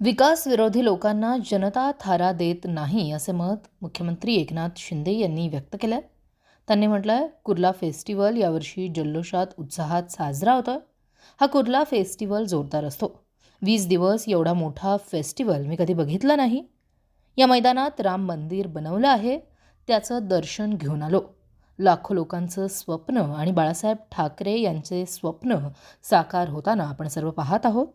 विकास विरोधी लोकांना जनता थारा देत नाही असे मत मुख्यमंत्री एकनाथ शिंदे यांनी व्यक्त केलं त्यांनी म्हटलंय कुर्ला फेस्टिवल यावर्षी जल्लोषात उत्साहात साजरा होतोय. हा कुर्ला फेस्टिवल जोरदार असतो. वीस दिवस एवढा मोठा फेस्टिवल मी कधी बघितला नाही. या मैदानात राम मंदिर बनवलं आहे. त्याचं दर्शन घेऊन आलो. लाखो लोकांचं स्वप्न आणि बाळासाहेब ठाकरे यांचे स्वप्न साकार होताना आपण सर्व पाहत आहोत.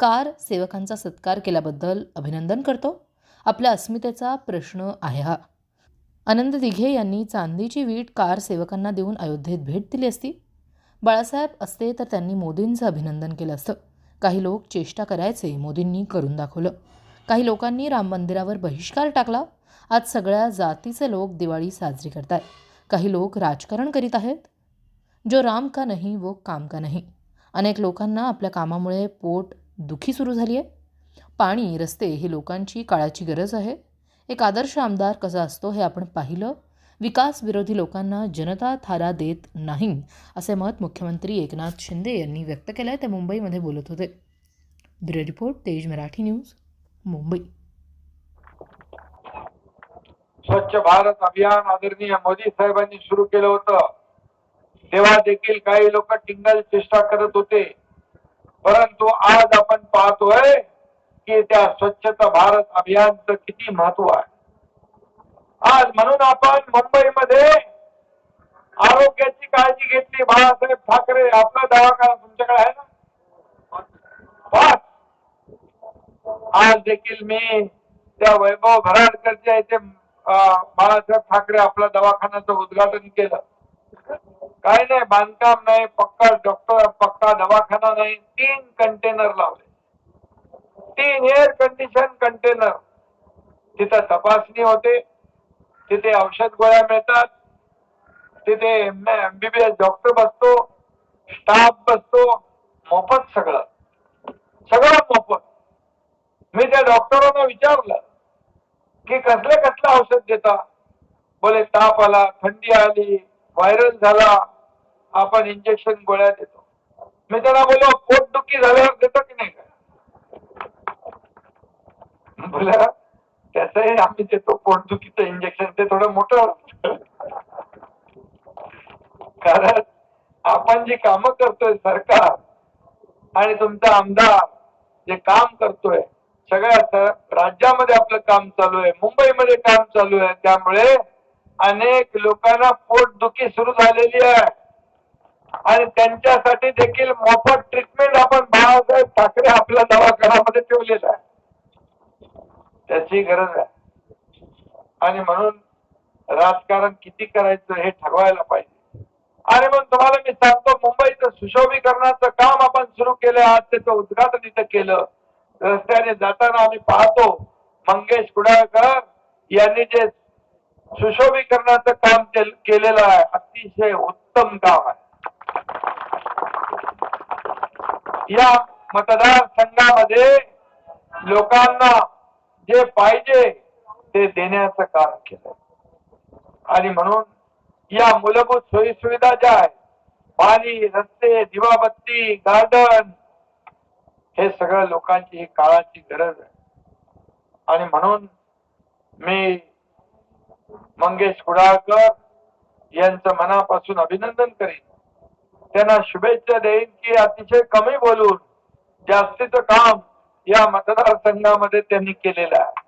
कार सेवकांचा सत्कार केल्याबद्दल अभिनंदन करतो. आपल्या अस्मितेचा प्रश्न आहे हा. आनंद दिघे यांनी चांदीची वीट कार सेवकांना देऊन अयोध्येत भेट दिली असती. बाळासाहेब असते तर त्यांनी मोदींचं अभिनंदन केलं असतं. काही लोक चेष्टा करायचे मोदींनी करून दाखवलं. काही लोकांनी राम मंदिरावर बहिष्कार टाकला. आज सगळ्या जातीचे लोक दिवाळी साजरी करतायत. काही लोक राजकारण करीत आहेत. जो राम का नाही वो काम का नाही. अनेक लोकांना आपल्या कामामुळे पोट दुखी सुरू झाली आहे. पाणी रस्ते ही लोकांची काळाची गरज आहे. एक आदर्श आमदार कसा असतो हे आपण पाहिलं. विकास विरोधी लोकांना जनता थारा देत नाही असे मत मुख्यमंत्री एकनाथ शिंदे यांनी व्यक्त केलं आहे ते मुंबईमध्ये बोलत होते. ब्युरो रिपोर्ट तेज मराठी न्यूज मुंबई. स्वच्छ भारत अभियान आदरणीय मोदी साहेबांनी सुरू केलं होतं. तेव्हा देखील काही लोक टिंगल चेष्टा करत होते. परंतु आज आपण पाहतोय की त्या स्वच्छता भारत अभियानचं किती महत्त्व आहे. आज म्हणून आपण मुंबईमध्ये आरोग्याची काळजी घेतली. बाळासाहेब ठाकरे आपला दवाखाना तुमच्याकडे आहे ना? पाच आज देखील मी त्या वैभव भराडकरच्या इथे अं, बाळासाहेब ठाकरे आपल्या दवाखान्याचं उद्घाटन केलं. काय नाही बांधकाम नाही पक्का डॉक्टर पक्का दवाखाना नाही तीन कंटेनर लावले. तीन एअर कंडिशन कंटेनर तिथं तपासणी होते तिथे औषध गोळ्या मिळतात तिथे एमबीबीएस डॉक्टर बसतो स्टाफ बसतो मोफत सगळं. सगळं मोफत. मी त्या डॉक्टरांना विचारलं की कसले कसलं औषध देता? बोले ताप आला थंडी आली व्हायरल झाला आपण इंजेक्शन गोळ्या देतो. मी त्याला बोललो पोटदुखी झाल्यावर देतो की नाही? का बोला त्याचंही आम्ही देतो पोटदुखीचं इंजेक्शन ते थोडं मोठं कारण आपण जी कामं करतोय सरकार आणि तुमचा आमदार जे काम करतोय सगळ्या राज्यामध्ये आपलं काम चालू आहे मुंबईमध्ये काम चालू आहे त्यामुळे अनेक लोकांना पोटदुखी सुरू झालेली आहे. आणि त्यांच्यासाठी देखील मोफत ट्रीटमेंट आपण बाळासाहेब ठाकरे आपल्या दवाखान्यामध्ये ठेवलेलं आहे. त्याची गरज आहे. आणि म्हणून राजकारण किती करायचं हे ठरवायला पाहिजे. आणि मग तुम्हाला मी सांगतो मुंबईचं सुशोभीकरणाचं काम आपण सुरू केलं आज त्याचं उद्घाटन इथं केलं. रस्त्याने जाताना आम्ही पाहतो मंगेश कुडाळकर यांनी जे सुशोभीकरणाचं काम केलेलं आहे अतिशय उत्तम काम आहे. या मतदारसंघामध्ये लोकांना जे पाहिजे ते देण्याचं काम केलं. आणि म्हणून या मूलभूत सोयी सुविधा ज्या आहेत पाणी रस्ते दिवाबत्ती गार्डन हे सगळं लोकांची ही काळाची गरज आहे. आणि म्हणून मी मंगेश कुडाळकर यांचं मनापासून अभिनंदन करीन. त्यांना शुभेच्छा देईन की अतिशय कमी बोलून जास्तीचं काम या मतदारसंघामध्ये त्यांनी केलेलं आहे.